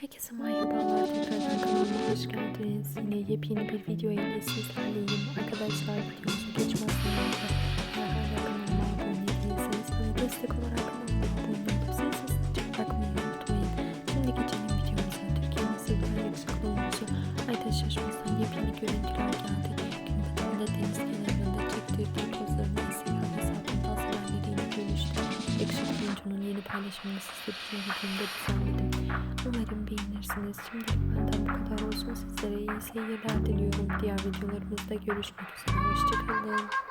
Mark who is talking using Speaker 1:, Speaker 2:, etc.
Speaker 1: Herkese merhabalar tekrardan kanalıma hoş geldiniz. Yine yepyeni bir video ile sizlerleyim. Arkadaşlar videomuza geçmezden önce eğer hala kanalıma abone değilseniz bana destek olarak kanalıma abone olup zil sesini açık bırakmayı unutmayın. Şimdi geçelim videomuza. Türkiye'nin sevilen yakışıklı oyuncusu Aytaş Şaşmaz'dan yepyeni görüntüler geldi. Gün batımında deniz Oyuncunun yeni paylaşımını sizler için videomda düzenledim. Umarım beğenirsiniz. Şimdilik benden bu kadar olsun. Sizlere iyi seyirler diliyorum. Diğer videolarımızda görüşmek üzere. Hoşçakalın.